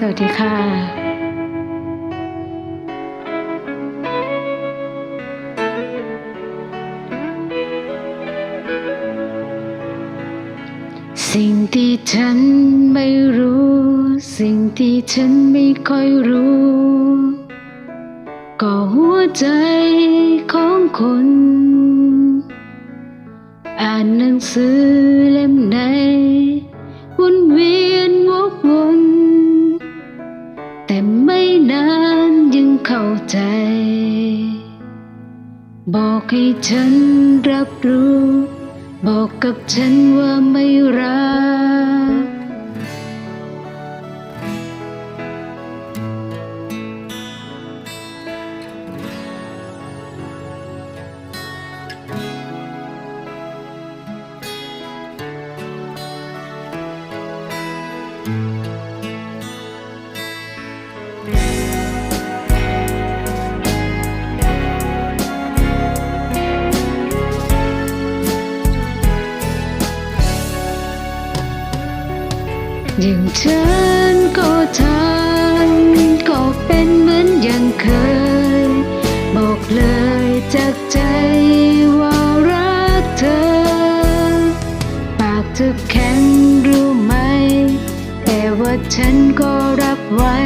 สวัสดีค่ะสิ่งที่ฉันไม่รู้ สิ่งที่ฉันไม่ค่อยรู้ ก็หัวใจของคน อ่านหนังสือเล่มไหนวนเวียน แต่ไม่นานยังเข้าใจ บอกให้ฉันรับรู้ บอกกับฉันว่าไม่รัก อย่างฉันก็ทำก็เป็นเหมือนอย่างเคย บอกเลยจากใจว่ารักเธอ ปากเธอแข็งรู้ไหม แต่ว่าฉันก็รับไว้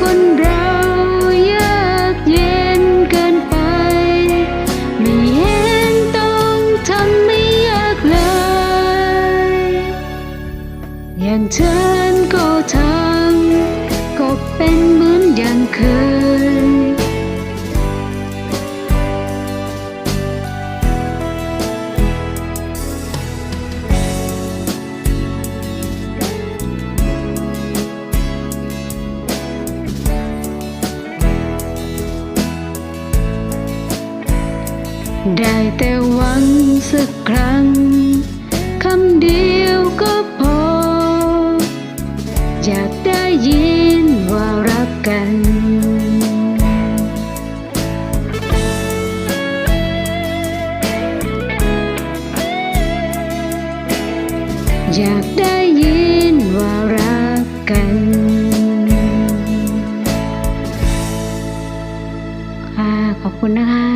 คนเรายากเย็นเกินไป ไม่เห็นต้องทำไม่ยากเลย อย่างฉันก็ทำก็เป็นเหมือนอย่างเคย ได้แต่หวังสักครั้ง คำเดียวก็พอ อยากได้ยินว่ารักกันอยากได้ยินว่ารักกัน ค่ะ ขอบคุณนะคะ